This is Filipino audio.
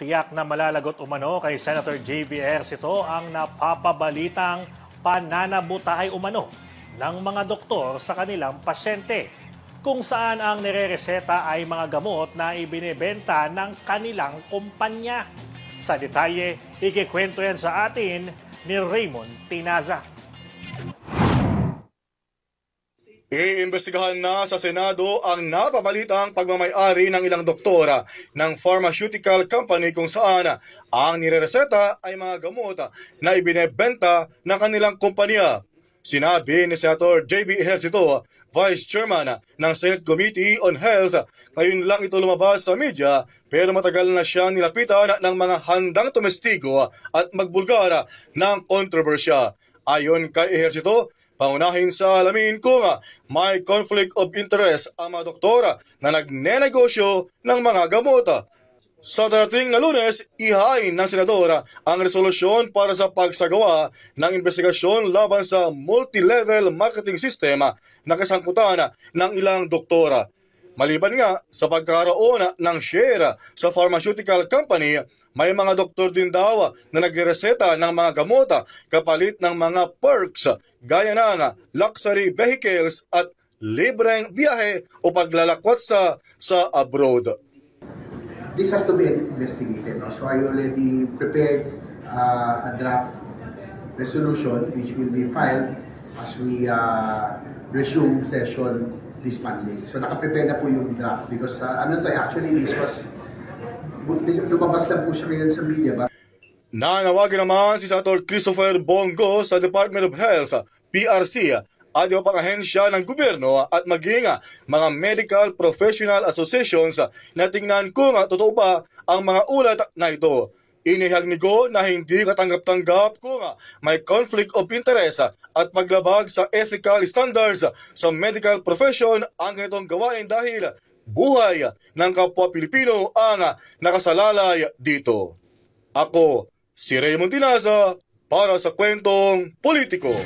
Tiyak na malalagot umano kay Senator J.B. Ejercito ang napapabalitang pananabutahay umano ng mga doktor sa kanilang pasyente kung saan ang nirereseta ay mga gamot na ibinebenta ng kanilang kumpanya. Sa detalye, ikikwento yan sa atin ni Raymond Tinaza. Iimbestigahan na sa Senado ang napabalitang pagmamayari ng ilang doktora ng pharmaceutical company kung saan ang nirereseta ay mga gamot na ibinebenta ng kanilang kumpanya. Sinabi ni Senator J.B. Ejercito, Vice Chairman ng Senate Committee on Health, ngayon lang ito lumabas sa media pero matagal na siyang nilapitan ng mga handang tumestigo at magbulgara ng kontrobersya. Ayon kay Ejercito, Pangunahin sa alamin kung may conflict of interest ang mga doktora na nagnenegosyo ng mga gamot. Sa darating na lunes, ihain ng senadora ang resolusyon para sa pagsagawa ng investigasyon laban sa multi-level marketing system na kasangkutan ng ilang doktora. Maliban nga sa pagkakaroon ng share sa pharmaceutical company, may mga doktor din daw na nagreseta ng mga gamot kapalit ng mga perks gaya ng luxury vehicles at libreng biyahe o paglalakwat sa sa abroad. this has to be investigated. No? So I already prepared uh, a draft resolution which will be filed as we uh, resume session this Monday. So nakaprepare na po yung draft because uh, ano to actually this was lumabas lang po siya ngayon sa media ba? Nanawagan naman si Senator Christopher Bongo sa Department of Health, PRC, at iba pang ahensya ng gobyerno at maging mga medical professional associations na tingnan kung totoo ba ang mga ulat na ito. Inihag ni Go na hindi katanggap-tanggap kung may conflict of interest at paglabag sa ethical standards sa medical profession ang ganitong gawain dahil buhay ng kapwa Pilipino ang nakasalalay dito. Ako, si Raymond Tinaza para sa kwentong politiko.